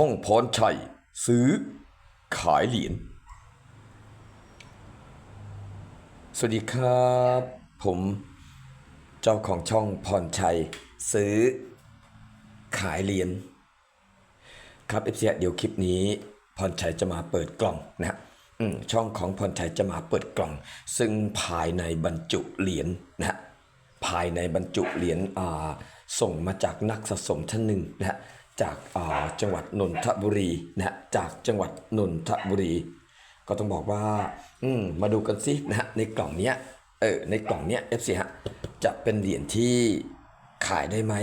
ช่องพรชัย ซื้อ ขายเหรียญ สวัสดีครับ ผมเจ้าของช่องพรชัย ซื้อ ขายเหรียญ ครับเอฟซีเดี๋ยวคลิปนี้พรชัยจะมาเปิดกล่องนะฮะอืมช่องของพรชัยจะมาเปิดกล่อง ซึ่งภายในบรรจุเหรียญนะฮะภายในบรรจุเหรียญอ่าส่งมาจากนักสะสมท่านหนึ่งนะฮะ จากาจังหวัดนนทบุรีนะจากจังหวัดนนทบุรี ก็ต้องบอกว่าอืมมาดูกันสินะในกล่องเนี้ยเออในกล่องเนี้ย FC ฮะจะเป็นเหรียญที่ขายได้ไหม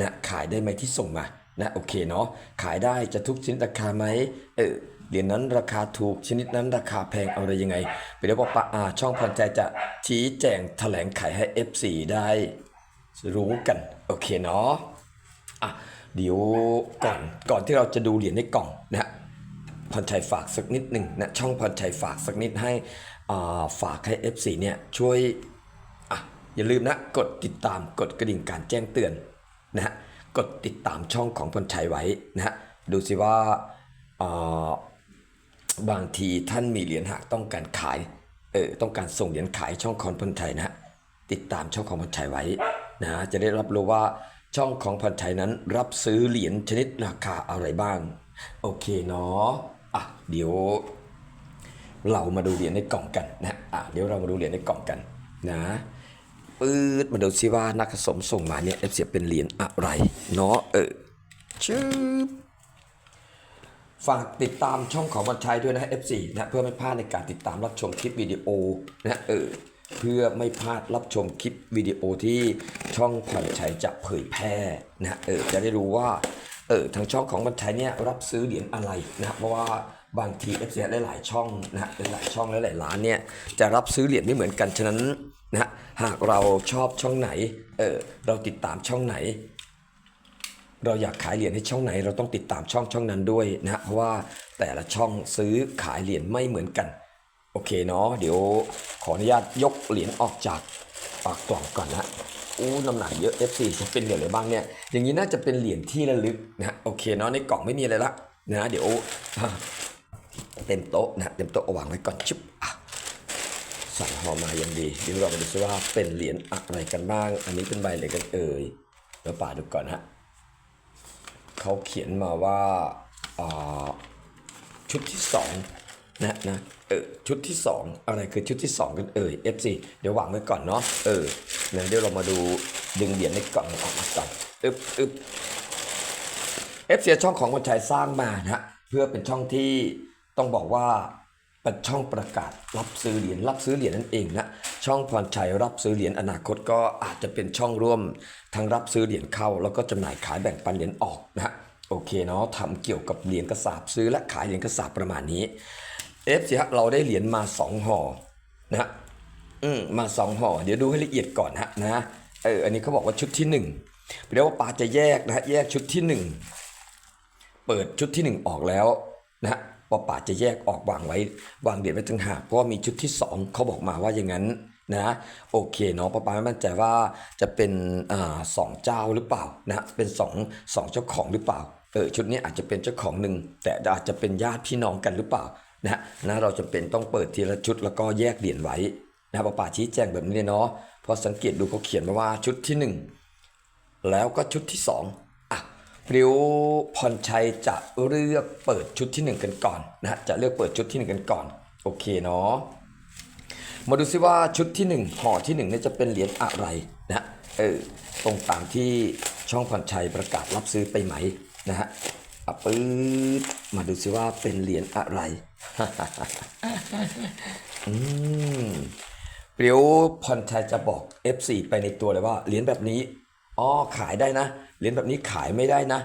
นะขายได้ไหมที่ส่งมานะโอเคเนาะขายได้จะทุกชนิดราคาไหมเออเหรียญนั้นราคาถูกชนิดนั้นราคาแพงอะไรยังไง ไปเรียกว่าปะอาช่องพรใจจะชี้แจงแถลงไขให้ FC ได้รู้กัน โอเคเนาะอะ เดี๋ยวก่อนก่อนที่เราจะดูเหรียญในกล่องนะฮะพรชัยฝากสักนิดหนึ่งนะช่องพรชัยฝากสักนิดให้อ่าฝากให้ FC เนี่ยช่วยอะอย่าลืมนะกดติดตามกดกระดิ่งการแจ้งเตือนนะฮะกดติดตามช่องของพรชัยไว้นะฮะดูสิว่าอ่าบางทีท่านมีเหรียญหากต้องการขายเออต้องการส่งเหรียญขายช่องของพรชัยนะฮะติดตามช่องของพรชัยไว้นะจะได้รับรู้ว่า ช่องของพรชัยนั้นรับซื้อเหรียญชนิดราคาอะไรบ้าง โอเคเนาะอะเดี๋ยว เรามาดูเหรียญในกล่องกันนะอะเดี๋ยวเรามาดูเหรียญในกล่องกันนะปื๊ดมาดูซิว่านักสมส่งมาเนี่ยเอฟเสียเป็นเหรียญอะไรเนาะเออชืบฝากติดตามช่องของบอลชัยด้วยนะ F4 นะเพื่อไม่พลาดในการติดตามรับชมคลิปวิดีโอนะเออ เพื่อไม่พลาดรับชมคลิปวิดีโอที่ช่องผ่อนชัยจะเผยแพร่นะเออจะได้รู้ว่าเออทางช่องของบอลชัยเนี่ยรับซื้อเหรียญอะไรนะเพราะว่าบางที F4 หลายๆช่องนะหลายช่องและหลายร้านเนี่ยจะรับซื้อเหรียญไม่เหมือนกันฉะนั้นนะหากเราชอบช่องไหนเออเราติดตามช่องไหน เราอยากขายเหรียญให้ช่องไหน เราต้องติดตามช่องช่องนั้นด้วยนะเพราะว่าแต่ละช่องซื้อขายเหรียญไม่เหมือนกัน โอเคเนาะเดี๋ยวขออนุญาตยกเหรียญออกจากปากกล่องก่อนนะอู้น้ำหนักเยอะ F4 จะเป็นเหรียญอะไรบ้างเนี่ยอย่างนี้น่าจะเป็นเหรียญที่ระลึกนะโอเคเนาะในกล่องไม่มีอะไรละนะเดี๋ยวเต็มโต๊ะนะเต็มโต๊ะวางไว้ก่อนชิบอะใส่ห่อมาย่างดีเดี๋ยวเรามาดูซิว่าเป็นเหรียญอะไรกันบ้าง อันนี้เป็นใบอะไรกันเอ่ยเดี๋ยวป่าดูก่อนฮะเขาเขียนมาว่าชุดที่สอง นะนะเออชุดที่สองอะไรคือชุดที่สองกันเอ่ย FC เดี๋ยววางไว้ก่อนเนาะเออนะเดี๋ยวเรามาดูดึงเหรียญในกล่องออกมาก่อนอึบอึบ FC ช่องของคนชัยสร้างมานะฮะเพื่อเป็นช่องที่ต้องบอกว่าเป็นช่องประกาศรับซื้อเหรียญรับซื้อเหรียญนั่นเองนะช่องพรชัยรับซื้อเหรียญอนาคตก็อาจจะเป็นช่องร่วมทั้งรับซื้อเหรียญเข้า แล้วก็จำหน่ายขายแบ่งปันเหรียญออกนะโอเคเนาะทำเกี่ยวกับเหรียญกระสาบซื้อและขายเหรียญกระสาบประมาณนี้ เอฟสิฮะเราได้เหรียญมาสองห่อนะฮะอืมมาสองห่อเดี๋ยวดูให้ละเอียดก่อนฮะนะเอออันนี้เขาบอกว่าชุดที่หนึ่งเรียกว่าปาจะแยกนะฮะแยกชุดที่หนึ่งเปิดชุดที่1ออกแล้วนะฮะปอป่าจะแยกออกวางไว้ วางเหรียญไว้ต่างหากเพราะว่ามีชุดที่2เขาบอกมาว่าอย่างนั้นนะโอเคเนาะปอป่าไม่มั่นใจว่าจะเป็นอ่าสองเจ้าหรือเปล่านะเป็นสองสองเจ้าของหรือเปล่าเออชุดนี้อาจจะเป็นเจ้าของหนึ่งแต่อาจจะเป็นญาติพี่น้องกันหรือเปล่า นะฮะนะเราจะเป็นต้องเปิดทีละชุดแล้วก็แยกเหรียญไว้นะปอป่าชี้แจงแบบนี้เนาะพอสังเกตดูเขาเขียนมาว่าชุดที่หนึ่งแล้วก็ชุดที่สองอะริวพรชัยจะเลือกเปิดชุดที่หนึ่งกันก่อนนะจะเลือกเปิดชุดที่หนึ่งกันก่อน โอเคเนาะมาดูซิว่าชุดที่หนึ่งห่อที่หนึ่งเนี่ยจะเป็นเหรียญอะไรนะฮะเออตรงตามที่ช่องพรชัยประกาศรับซื้อไปไหมนะฮะอะปื๊ดมาดูซิว่าเป็นเหรียญอะไร อืมเดี๋ยวพรชัยจะบอก F4 ไปในตัวเลยว่าเหรียญแบบนี้อ๋อขายได้นะเหรียญแบบนี้ขายไม่ได้นะ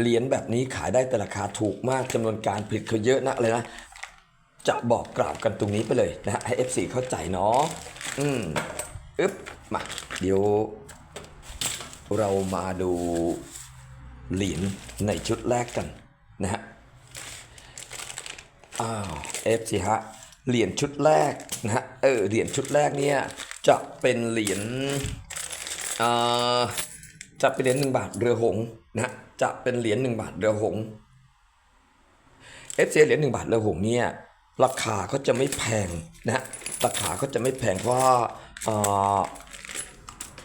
เหรียญแบบนี้ขายได้แต่ราคาถูกมากจำนวนการผลิตเขาเยอะนะเลยนะจะบอกกล่าวกันตรงนี้ไปเลยนะให้ F4 เข้าใจเนาะอืมอึ๊บมาเดี๋ยว เรามาดูเหรียญในชุดแรกกันนะฮะ อ้าวเอฟสิฮะเหรียญชุดแรกนะฮะเออเหรียญชุดแรกเนี่ยจะเป็นเหรียญอ่าจะเป็นเหรียญหนึ่งบาทเรือหงนะจะเป็นเหรียญหนึ่งบาทเรือหงส์ FC เหรียญหนึ่งบาทเลอหงเนี่ยราคาก็จะไม่แพงนะฮะราคาก็จะไม่แพงเพราะว่า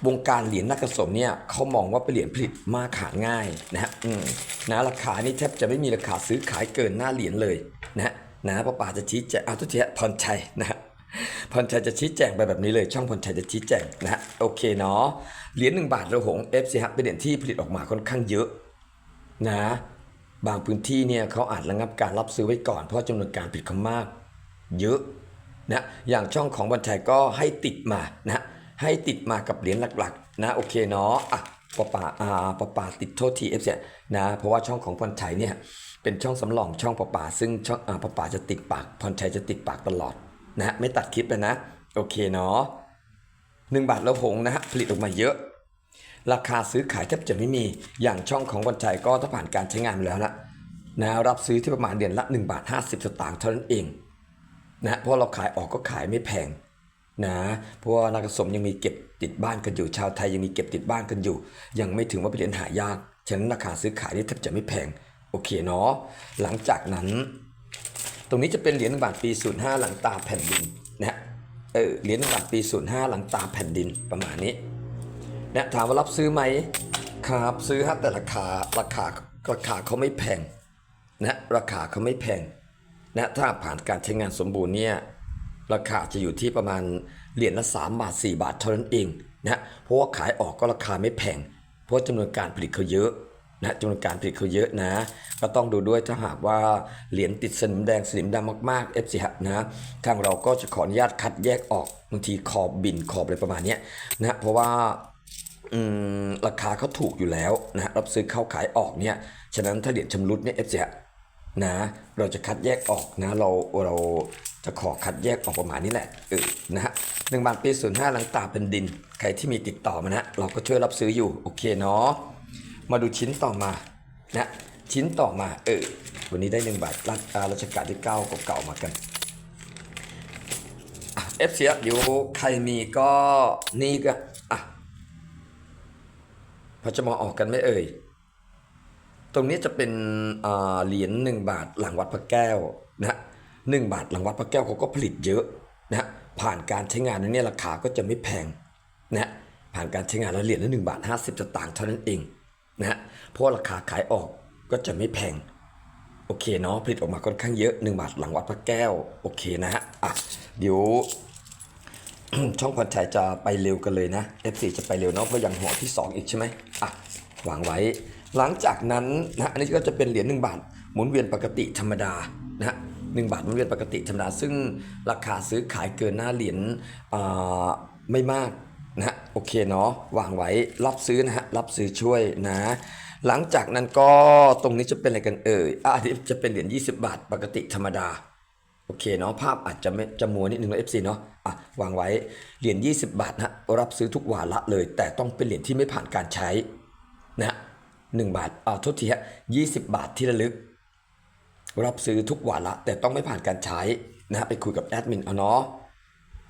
วงการเหรียญนักสมเนี่ยเขามองว่าเป็นเหรียญผลิตมากขาง่ายนะฮะนะราคานี่แทบจะไม่มีราคาซื้อขายเกินหน้าเหรียญเลย นะนะป้าป่าจะชี้แจงเอาทุกทีพรชัยนะฮะพรชัยจะชี้แจงไปแบบนี้เลยช่องพรชัยจะชี้แจงนะฮะโอเคเนาะเหรียญหนึ่งบาทระหงเอฟซีฮะเป็นเหรียญที่ผลิตออกมาค่อนข้างเยอะนะบางพื้นที่เนี่ยเขาอาจระงับการรับซื้อไว้ก่อนเพราะจำนวนการผลิตเขามาก เยอะนะอย่างช่องของบอลชัยก็ให้ติดมานะให้ติดมากับเหรียญหลักๆ นะโอเคเนาะอะปะป่าอ่าปะป่าติดโทษทีเอฟเนะเพราะว่าช่องของพรชัยเนี่ย เป็นช่องสำรองช่องปะป่า ซึ่งช่องอ่าปะป่าจะติดปากพรชัยจะติดปากตลอดนะฮะไม่ตัดคลิปเลยนะ โอเคเนาะหนึ่งบาทแล้วหงนะฮะผลิตออกมาเยอะ ราคาซื้อขายแทบจะไม่มีอย่างช่องของบอลชัยก็ถ้าผ่านการใช้งานมาแล้วนะนะรับซื้อที่ประมาณเดือนละ1บาท50 สตางค์เท่านั้นเองนะเพราะเราขายออกก็ขายไม่แพงนะเพราะว่านักสมยังมีเก็บติดบ้านกันอยู่ชาวไทยยังมีเก็บติดบ้านกันอยู่ ยังไม่ถึงว่าเป็นเหรียญหายากฉะนั้นราคาซื้อขายนี่แทบจะไม่แพง โอเคเนาะหลังจากนั้น ตรงนี้จะเป็นเหรียญบาทปี 05 หลังตาแผ่นดินนะเออเหรียญบาทปี 05 หลังตาแผ่นดินประมาณนี้นะถามว่ารับซื้อไหมครับซื้อฮะแต่ราคาราคาราคาเขาไม่แพงนะราคาเขาไม่แพงนะถ้าผ่านการใช้งานสมบูรณ์เนี่ยราคาจะอยู่ที่ประมาณเหรียญละ 3 บาท 4 บาทเท่านั้นเองนะเพราะว่าขายออกก็ราคาไม่แพง เพราะจำนวนการผลิตเขาเยอะ นะจำนวนการผลิตเขาเยอะนะ ก็ต้องดูด้วยถ้าหากว่าเหรียญติดสนิมแดงสนิมดำมากๆ FC ฮะนะทางเราก็จะขออนุญาตคัดแยกออกบางทีขอบบินขอบอะไรประมาณนี้นะเพราะว่าราคาเขาถูกอยู่แล้วนะรับซื้อเข้าขายออกเนี่ยฉะนั้นถ้าเหรียญชำรุดเนี่ยเอฟเนะเราจะคัดแยกออกนะ เราเราจะขอคัดแยกออกประมาณนี้แหละเออนะฮะหนึ่งบาทปีศูนย์ห้าหลังตาเป็นดิน ใครที่มีติดต่อมานะ เราก็ช่วยรับซื้ออยู่ โอเคเนาะ มาดูชิ้นต่อมานะชิ้นต่อมาเออวันนี้ได้หนึ่งบาทรัชอ่ารัชกาลที่เก้าเก่ามากันเอฟซีเดี๋ยวใครมีก็นี่ก็อะพอจะมองออกกันไหมเอ่ย ตรงนี้จะเป็นเหรียญหนึ่งบาทหลังวัดพระแก้วนะฮะหนึ่งบาทหลังวัดพระแก้วเขาก็ผลิตเยอะนะฮะผ่านการใช้งานนั้นเนี่ยราคาก็จะไม่แพงนะฮะผ่านการใช้งานแล้วเหรียญละหนึ่งบาทห้าสิบสตางค์เท่านั้นเอง นะฮะเพราะราคาขายออกก็จะไม่แพง โอเคเนาะผลิตออกมาค่อนข้างเยอะ1บาทหลังวัดพระแก้ว โอเคนะฮะอะเดี๋ยวช่องพรชัยจะไปเร็วกันเลยนะ F4 จะไปเร็วเนาะเพราะยังหัวที่ 2 อีกใช่ไหมอะวางไว้ หลังจากนั้นนะอันนี้ก็จะเป็นเหรียญ1บาทหมุนเวียนปกติธรรมดานะฮะหนึ่งบาทหมุนเวียนปกติธรรมดาซึ่งราคาซื้อขายเกินหน้าเหรียญไม่มาก โอเคเนาะวางไว้รับซื้อนะฮะรับซื้อช่วยนะ หลังจากนั้นก็ตรงนี้จะเป็นอะไรกันเอ่ยอะอันนี้จะเป็นเหรียญ20 บาท ปกติธรรมดาโอเคเนาะภาพอาจจะไม่จะมัวนิดนึงนะ FC เนาะอะวางไว้เหรียญ20 บาทนะรับซื้อทุกวาระเลย แต่ต้องเป็นเหรียญที่ไม่ผ่านการใช้นะหนึ่งบาทอ่าโทษทีฮะ20บาทที่ระลึก รับซื้อทุกวาระแต่ต้องไม่ผ่านการใช้นะฮะไปคุยกับแอดมินเอาเนาะ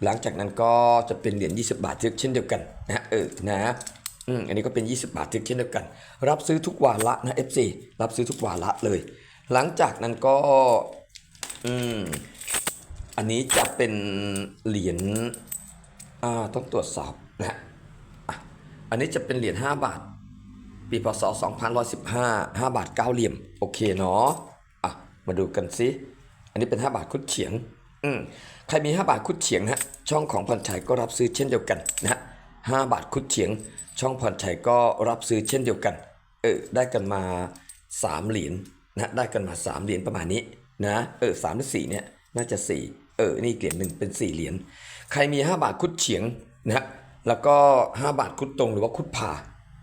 หลังจากนั้นก็จะเป็นเหรียญ20 บาททึกเช่นเดียวกันนะเออนะอืมอันนี้ก็เป็น 20 บาททึกเช่นเดียวกัน รับซื้อทุกวาระนะ FC รับซื้อทุกวาระเลย หลังจากนั้นก็อืมอันนี้จะเป็นเหรียญอ่าต้องตรวจสอบนะอะอันนี้จะเป็นเหรียญ5บาท ปีพศ2115 5บาท9เหลี่ยม โอเคเนาะอะมาดูกันซิอันนี้เป็น 5 บาทคุดเฉียง อืมใครมี 5 บาทคุดเฉียงนะฮะช่องของพรชัยก็รับซื้อเช่นเดียวกันนะฮะ5บาทคุดเฉียง ช่องพรชัยก็รับซื้อเช่นเดียวกัน เออ ได้กันมา 3 เหรียญนะได้กันมา 3 เหรียญประมาณนี้นะเออสามหรือสี่เนี่ยน่าจะ 4 เออ นี่เหรียญหนึ่งเป็น 4 เหรียญใครมี 5 บาทคุดเฉียงนะฮะแล้วก็ 5 บาทคุดตรงหรือว่าคุดผ่า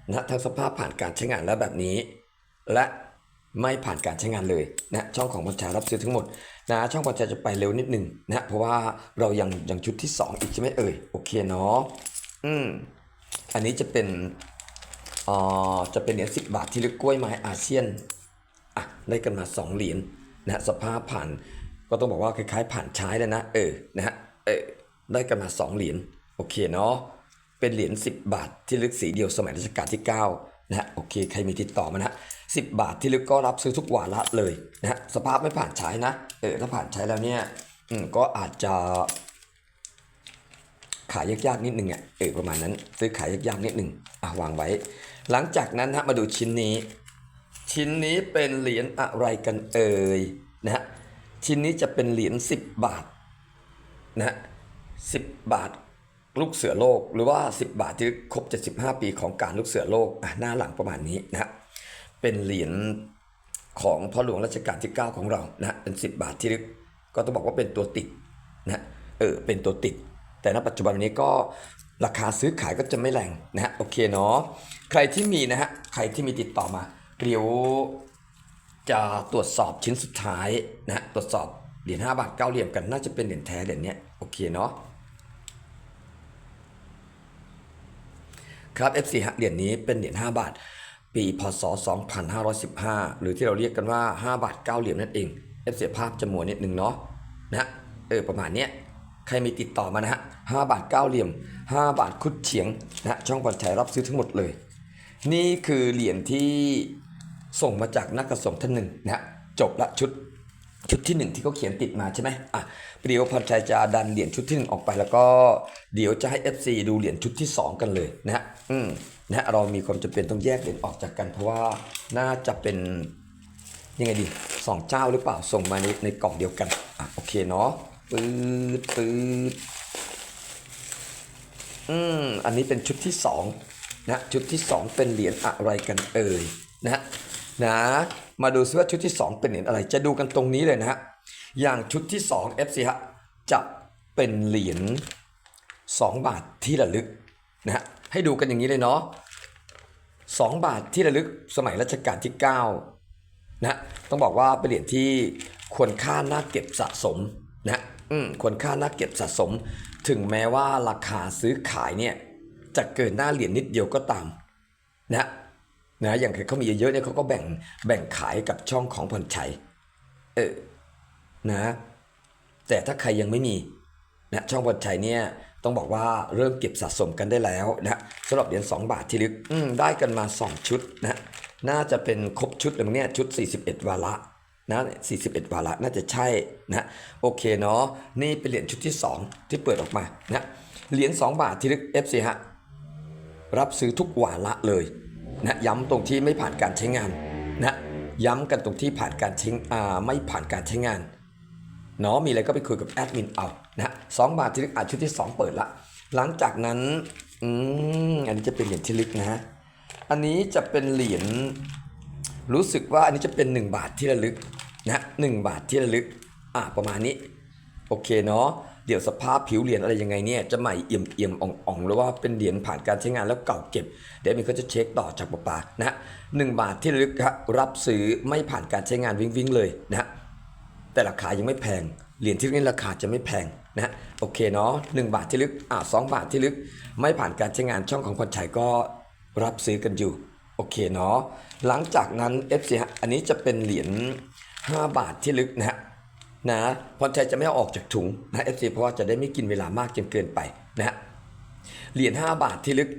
นะทั้งสภาพผ่านการใช้งานแล้วแบบนี้ และไม่ผ่านการใช้งานเลยนะช่องของบัญชารับซื้อทั้งหมด นะช่องบัญชาจะไปเร็วนิดหนึ่งนะเพราะว่าเรายังยังชุดที่ 2 อีกใช่ไหมเอ่ยโอเคเนาะอืมอันนี้จะเป็นอ่อจะเป็นเหรียญสิบาทที่เรียกกล้วยไม้อาเซียนอะได้กันมา 2 เหรียญนะสภาพผ่านก็ต้องบอกว่าคล้ายๆ ผ่านใช้แล้วนะเออนะฮะเออได้กันมา 2 เหรียญโอเคเนาะเป็นเหรียญ10 บาทที่ลึกสีเดียวสมัยรัชกาลที่9นะฮะโอเคใครมีติดต่อมานะฮะ 10 บาทที่ลึกก็รับซื้อทุกวาระเลยนะฮะสภาพไม่ผ่านใช้นะเออถ้าผ่านใช้แล้วเนี่ยอืมก็อาจจะ ขายยากๆนิดนึงอะเออประมาณนั้นซื้อขายยากๆนิดนึงอะวางไว้ หลังจากนั้นฮะมาดูชิ้นนี้ ชิ้นนี้เป็นเหรียญอะไรกันเอ่ยนะฮะชิ้นนี้จะเป็นเหรียญ10 บาทนะฮะสิบาทลูกเสือโลก หรือว่า 10 บาทที่ครบ75 ปีของการลูกเสือโลกหน้าหลังประมาณนี้นะ เป็นเหรียญของพ่อหลวงรัชกาลที่ 9 ของเรานะเป็น 10 บาทที่ลึกก็ต้องบอกว่าเป็นตัวติดนะเออเป็นตัวติด แต่ณปัจจุบันนี้ก็ราคาซื้อขายก็จะไม่แรงนะฮะโอเคเนาะใครที่มีนะฮะใครที่มีติดต่อมาเดี๋ยวจะตรวจสอบชิ้นสุดท้ายนะตรวจสอบเหรียญ5บาท9เหรียญกันน่าจะเป็นเหรียญแท้เหรียญเนี้ยโอเคเนาะครับ FC ฮะเหรียญนี้เป็นเหรียญ5บาท ปีพศ 2515 หรือที่เราเรียกกันว่า 5 บาท 9 เหรียญนั่นเอง FC ภาพจมัวนิดนึงเนาะนะเออประมาณเนี้ยใครมีติดต่อมานะฮะ5บาท 9 เหลี่ยม 5 บาทคุดเฉียงนะฮะช่องบอลชัยรับซื้อทั้งหมดเลย นี่คือเหรียญที่ส่งมาจากนักกระสมท่านหนึ่งนะฮะจบละชุดชุดที่หนึ่งที่เขาเขียนติดมาใช่ไหมอะเดี๋ยวพรชัยจะดันเหรียญชุดที่หนึ่งออกไปแล้วก็เดี๋ยวจะให้ FC ดูเหรียญชุดที่สองกันเลยนะฮะอืม นะฮะเรามีความจำเป็นต้องแยกเหรียญออกจากกัน เพราะว่าน่าจะเป็นยังไงดีสองเจ้าหรือเปล่าส่งมาในในกล่องเดียวกันอะโอเคเนาะปืดปืดอืมอันนี้เป็นชุดที่สองนะชุดที่สองเป็นเหรียญอะไรกันเอ่ยนะฮะนะมาดูซิว่าชุดที่สองเป็นเหรียญอะไรจะดูกันตรงนี้เลยนะฮะอย่างชุดที่สอง FC ฮะจะเป็นเหรียญ2บาทที่ระลึกนะฮะ ให้ดูกันอย่างนี้เลยเนาะ2บาทที่ระลึกสมัยรัชกาลที่ 9 นะต้องบอกว่าเป็นเหรียญที่ควรค่าน่าเก็บสะสมนะอืมควรค่าน่าเก็บสะสม ถึงแม้ว่าราคาซื้อขายเนี่ยจะเกินหน้าเหรียญนิดเดียวก็ตามนะนะอย่างเขามีเยอะๆเนี่ยเขาก็แบ่งแบ่งขายกับช่องของพรชัยเออนะแต่ถ้าใครยังไม่มีนะช่องพรชัยเนี่ย ต้องบอกว่าเริ่มเก็บสะสมกันได้แล้วนะสำหรับเหรียญ2บาทที่ลึกได้กันมา 2 ชุดนะน่าจะเป็นครบชุดเลยมั้งเนี่ยชุด 41 วาระนะ41 วาระน่าจะใช่นะโอเคเนาะนี่เป็นเหรียญชุดที่ 2 ที่เปิดออกมานะเหรียญ2บาทที่ลึก FC ฮะรับซื้อทุกวาระเลยนะย้ำตรงที่ไม่ผ่านการใช้งานนะย้ำกันตรงที่ผ่านการใช้อ่าไม่ผ่านการใช้งานเนาะมีอะไรก็ไปคุยกับแอดมินเอา นะสองบาทที่ลึกอะชุดที่ 2 เปิดละ หลังจากนั้นอืมอันนี้จะเป็นเหรียญที่ลึกนะฮะอันนี้จะเป็นเหรียญรู้สึกว่าอันนี้จะเป็น 1 บาทที่ระลึกนะหนึ่งบาทที่ระลึกอะประมาณนี้ โอเคเนาะเดี๋ยวสภาพผิวเหรียญอะไรยังไงเนี่ยจะใหม่เอี่ยมเอี่ยมอ่องๆหรือว่าเป็นเหรียญผ่านการใช้งานแล้วเก่าเก็บ เดี๋ยวมีเขาจะเช็คต่อจากปะปานะฮะหนึ่งบาทที่ระลึกครับรับซื้อไม่ผ่านการใช้งานวิ่งวิ่งๆเลยนะฮะแต่ราคายังไม่แพงเหรียญที่นี่ราคาจะไม่แพง นะโอเคเนาะหนึ่งบาทที่ลึกอ่าสองบาทที่ลึก ไม่ผ่านการใช้งานช่องของพรชัยก็รับซื้อกันอยู่โอเคเนาะหลังจากนั้น FC ฮะอันนี้จะเป็นเหรียญ5บาทที่ลึกนะฮะนะพรชัยจะไม่เอาออกจากถุงนะ FC เพราะว่าจะได้ไม่กินเวลามากจนเกินไปนะฮะเหรียญ5บาทที่ลึก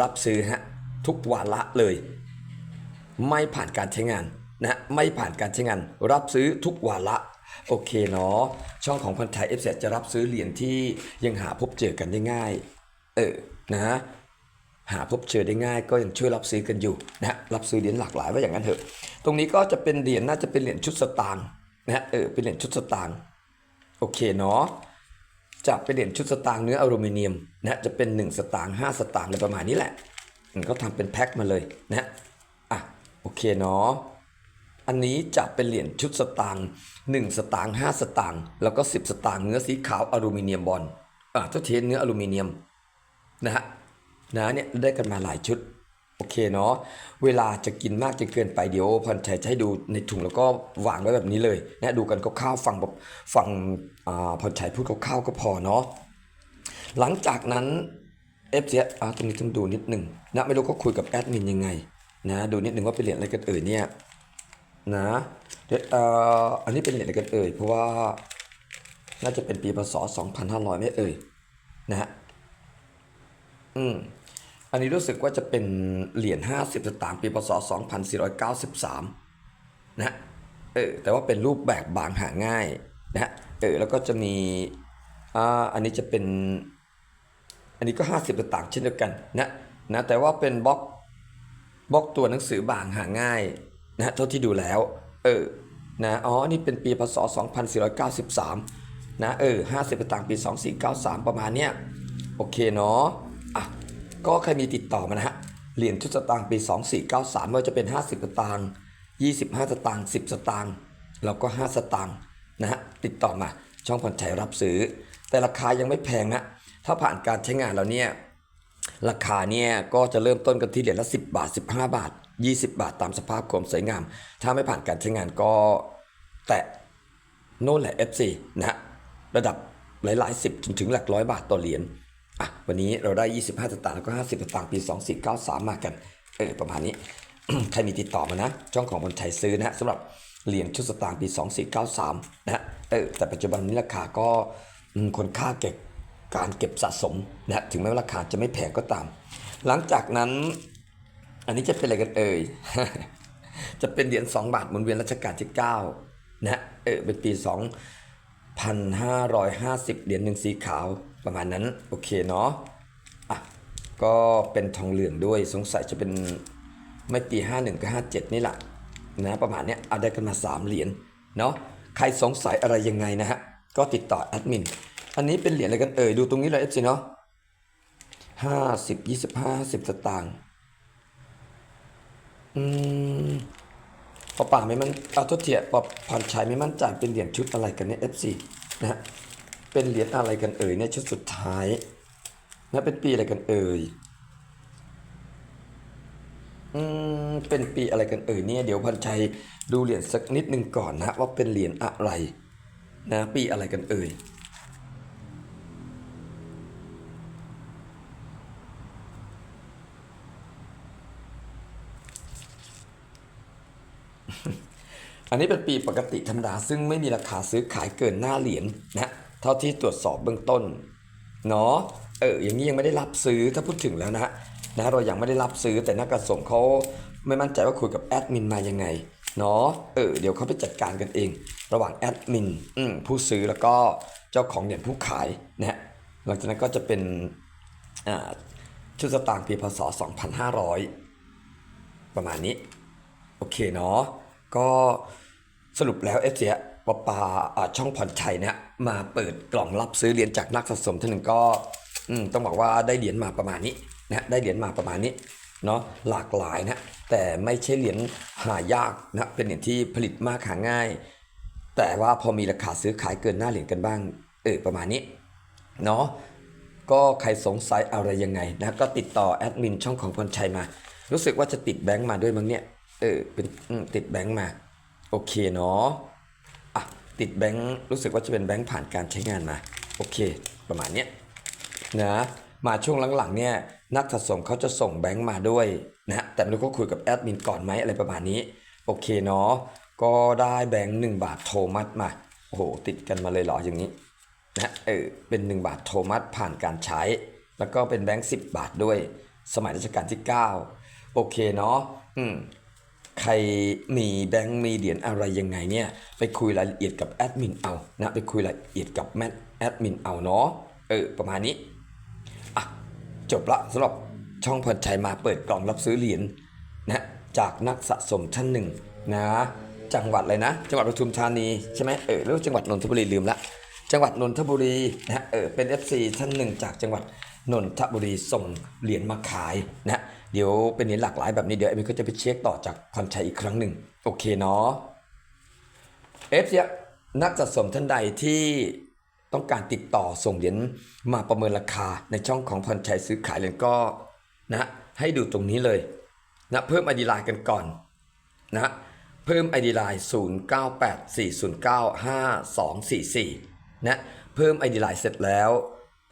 รับซื้อฮะทุกวาระเลย ไม่ผ่านการใช้งานนะฮะไม่ผ่านการใช้งาน รับซื้อทุกวาระ โอเคเนาะช่องของพันธายเอฟเจะรับซื้อเหรียญที่ยังหาพบเจอกันได้ง่าย เออนะหาพบเจอได้ง่ายก็ยังช่วยรับซื้อกันอยู่นะรับซื้อเหรียญหลากหลายว่าอย่างนั้นเถอะ ตรงนี้ก็จะเป็นเหรียญน่าจะเป็นเหรียญชุดสตางค์นะฮะเออเป็นเหรียญชุดสตางค์โอเคเนาะจะเป็นเหรียญชุดสตางค์เนื้ออลูมิเนียมนะจะเป็น 1 สตางค์5สตางค์อะไรประมาณนี้แหละอืมเขาทำเป็นแพ็คมาเลยนะอะโอเคเนาะอันนี้จะเป็นเหรียญชุดสตางค์ 1 สตางค์5สตางค์แล้วก็ 10 สตางค์เนื้อสีขาวอลูมิเนียมบอลอะเจ้าเทนเนื้ออลูมิเนียมนะฮะนะเนี่ยได้กันมาหลายชุด โอเคเนาะเวลาจะกินมากจนเกินไปเดี๋ยวพันชัยจะให้ดูในถุงแล้วก็วางไว้แบบนี้เลยนะดูกันคร่าวๆฟังแบบฟังอ่าพันชัยพูดคร่าวๆก็พอเนาะหลังจากนั้นเอฟเอ่าตรงนี้ต้องดูนิดหนึ่งนะไม่รู้ก็คุยกับแอดมินยังไงนะดูนิดหนึ่งว่าเป็นเหรียญอะไรกันเอ่ยเนี่ย นะเดี๋ยวเอ่ออันนี้เป็นเหรียญอะไรกันเอ่ย เพราะว่าน่าจะเป็นปีพศ2500 ไม่เอ่ยนะฮะอืมอันนี้รู้สึกว่าจะเป็นเหรียญ50สตางค์ปีพศ2493นะฮะเออแต่ว่าเป็นรูปแบบบางหาง่ายนะฮะเออแล้วก็จะมีอ่าอันนี้จะเป็น อันนี้ก็ 50สตางค์เช่นเดียวกันนะนะแต่ว่าเป็นบล็อกบล็อกตัวหนังสือบางหาง่าย นะเท่าที่ดูแล้ว เออนะอ๋อนี่เป็นปีพศ 2493 นะเออ50สตางปี 2493 ประมาณเนี้ยโอเคเนาะอะก็ใครมีติดต่อมานะฮะเหรียญชุดสตางค์ปี 2493ไม่ว่าจะเป็น 50 สตางค์25 สตางค์10 สตางค์แล้วก็ 5 สตางค์นะฮะติดต่อมาช่องผ่อนชัยรับซื้อ แต่ราคายังไม่แพงนะถ้าผ่านการใช้งานแล้วเนี่ยราคาเนี่ยก็จะเริ่มต้นกันที่เหรียญละ 10 บาท 15 บาท 20 บาทตามสภาพความสวยงาม ถ้าไม่ผ่านการใช้งานก็แตะโน่นแหละ FC นะฮะระดับหลายๆสิบจนถึงหลักร้อยบาทต่อเหรียญอะวันนี้เราได้ 25สตางค์แล้วก็ 50สตางค์ปี 2493 มากันเออประมาณนี้ ใครมีติดต่อมานะ ช่องของคนไทยซื้อนะฮะสำหรับเหรียญชุดสตางค์ปี 2493 นะฮะเออแต่ปัจจุบันนี้ราคาก็คนค่าเก็บการเก็บสะสมนะฮะถึงแม้ว่าราคาจะไม่แพงก็ตาม หลังจากนั้น อันนี้จะเป็นอะไรกันเอ่ย จะเป็นเหรียญ2บาทหมุนเวียนรัชกาลที่9นะฮะเออเป็นปี2,550เหรียญหนึ่งสีขาวประมาณนั้น โอเคเนาะอะก็เป็นทองเหลืองด้วยสงสัยจะเป็นไม่ปี51กับ57นี่แหละนะประมาณเนี้ยเอาได้กันมา3เหรียญเนาะใครสงสัยอะไรยังไงนะฮะก็ติดต่อแอดมิน อันนี้เป็นเหรียญอะไรกันเอ่ยดูตรงนี้เลยเอฟซีเนาะห้าสิบยี่สิบห้าสิบสตางค์ อืมปอป่าไม่มันเอาทุเทียปอพรชัยไม่มั่นใจเป็นเหรียญชุดอะไรกันเนี่ย FC นะฮะเป็นเหรียญอะไรกันเอ่ยเนี่ยชุดสุดท้ายนะเป็นปีอะไรกันเอ่ยอืมเป็นปีอะไรกันเอ่ยเนี่ยเดี๋ยวพันชัยดูเหรียญสักนิดหนึ่งก่อนนะว่าเป็นเหรียญอะไรนะปีอะไรกันเอ่ย อันนี้เป็นปีปกติธรรมดา ซึ่งไม่มีราคาซื้อขายเกินหน้าเหรียญนะเท่าที่ตรวจสอบเบื้องต้นเนาะเอออย่างนี้ยังไม่ได้รับซื้อถ้าพูดถึงแล้วนะนะเรายังไม่ได้รับซื้อแต่นักกระส่งเขาไม่มั่นใจว่าคุยกับแอดมินมายังไงเนาะเออเดี๋ยวเขาไปจัดการกันเอง ระหว่างแอดมินผู้ซื้อแล้วก็เจ้าของเหรียญผู้ขายนะฮะหลังจากนั้นก็จะเป็นชุดสตางค์ปีพศ 2500 ประมาณนี้ โอเคเนาะก็ สรุปแล้วเอฟซียปปาช่องผ่อนชัยเนี่ยมาเปิดกล่องรับซื้อเหรียญจากนักสะสมท่านหนึ่งก็ต้องบอกว่าได้เหรียญมาประมาณนี้นะได้เหรียญมาประมาณนี้เนาะหลากหลายนะแต่ไม่ใช่เหรียญหายากนะเป็นเหรียญที่ผลิตมากหาง่าย แต่ว่าพอมีราคาซื้อขายเกินหน้าเหรียญกันบ้างเออประมาณนี้เนาะก็ใครสงสัยอะไรยังไงนะก็ติดต่อแอดมินช่องของพรชัยมา รู้สึกว่าจะติดแบงค์มาด้วยมั้งเนี่ยเออเป็นติดแบงค์มา โอเคเนาะอะติดแบงค์รู้สึกว่าจะเป็นแบงค์ผ่านการใช้งานมา โอเค ประมาณเนี้ยนะมาช่วงหลังๆเนี่ยนักสะสมเขาจะส่งแบงค์มาด้วยนะแต่ไม่รู้เขาคุยกับแอดมินก่อนไหมอะไรประมาณนี้ โอเคเนาะก็ได้แบงค์หนึ่งบาทโทมัสมาโอ้โหติดกันมาเลยเหรออย่างนี้นะเออเป็น 1 บาทโทมัสผ่านการใช้ แล้วก็เป็นแบงค์10 บาทด้วย สมัยรัชกาลที่ 9 โอเคเนาะอืม ใครมีแบงค์มีเหรียญอะไรยังไงเนี่ยไปคุยรายละเอียดกับแอดมินเอานะไปคุยรายละเอียดกับแมแอดมินเอาเนาะเออประมาณนี้อะจบละสำหรับช่องพรชัยมาเปิดกล่องรับซื้อเหรียญนะจากนักสะสมท่านหนึ่งนะจังหวัดอะไรนะ จังหวัดปทุมธานีใช่ไหมเออหรือว่าจังหวัดนนทบุรีลืมละจังหวัดนนทบุรีนะฮะเออเป็น FC ท่านหนึ่งจากจังหวัดนนทบุรีส่งเหรียญมาขายนะ เดี๋ยวเป็นเหรียญหลากหลายแบบนี้เดี๋ยวเอ็มก็จะไปเช็คต่อจากพรชัยอีกครั้งหนึ่งโอเคเนาะเอฟเนี่ยนักสะสมท่านใดที่ต้องการติดต่อส่งเหรียญมาประเมินราคาในช่องของพรชัยซื้อขายเหรียญก็นะให้ดูตรงนี้เลยนะเพิ่มไอดีไลน์กันก่อนนะเพิ่มอดีไลน์0984095244 นะ เพิ่มอดีไลน์เสร็จแล้ว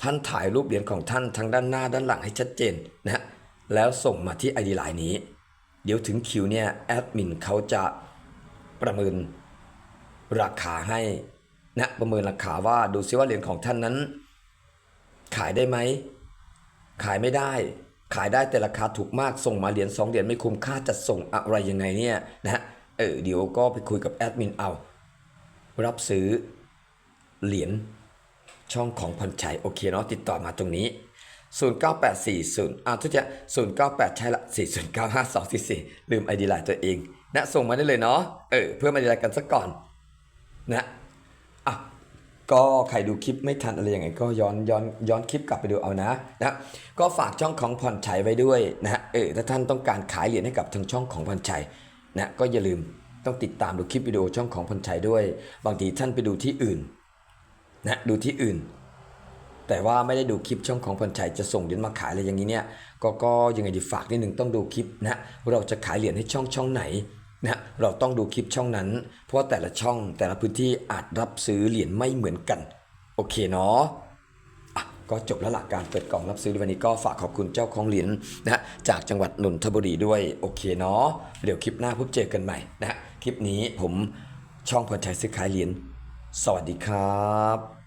ท่านถ่ายรูปเหรียญของท่านทั้งด้านหน้าด้านหลังให้ชัดเจนนะ แล้วส่งมาที่ไอดีไลน์นี้ เดี๋ยวถึงคิวเนี่ยแอดมินเขาจะประเมินราคาให้นะประเมินราคาว่าดูซิว่าเหรียญของท่านนั้น ขายได้ไหม ขายไม่ได้ ขายได้แต่ราคาถูกมากส่งมาเหรียญสองเหรียญไม่คุ้มค่าจัดส่งอะไรยังไงเนี่ยนะฮะเออเดี๋ยวก็ไปคุยกับแอดมินเอา รับซื้อเหรียญช่องของพันชัยโอเคเนาะติดต่อมาตรงนี้ 0984อ่าทุกท่าน098 ใช่ละ 4095244 ลืมไอดีไลน์ตัวเองนะส่งมาได้เลยเนาะเออเพื่อมาดีไลน์กันสักก่อนนะอะก็ใครดูคลิปไม่ทันอะไรยังไงก็ย้อนย้อนย้อนคลิปกลับไปดูเอานะนะก็ฝากช่องของพรชัยไว้ด้วยนะฮะเออถ้าท่านต้องการขายเหรียญให้กับทางช่องของพรชัยนะก็อย่าลืมต้องติดตามดูคลิปวิดีโอช่องของพรชัยด้วย บางทีท่านไปดูที่อื่นนะดูที่อื่น แต่ว่าไม่ได้ดูคลิปช่องของพรชัยจะส่งเหรียญมาขายอะไรอย่างนี้เนี่ยก็ก็ยังไงดีฝากนิดหนึ่งต้องดูคลิปนะเราจะขายเหรียญให้ช่องช่องไหนนะเราต้องดูคลิปช่องนั้น เพราะว่าแต่ละช่องแต่ละพื้นที่อาจรับซื้อเหรียญไม่เหมือนกัน โอเคเนาะอะก็จบแล้วหลักการเปิดกล่องรับซื้อในวันนี้ก็ฝากขอบคุณเจ้าของเหรียญนะจากจังหวัดนนทบุรีด้วยโอเคเนาะเดี๋ยวคลิปหน้าพบเจอกันใหม่นะคลิปนี้ผมช่องพรชัยซื้อขายเหรียญสวัสดีครับ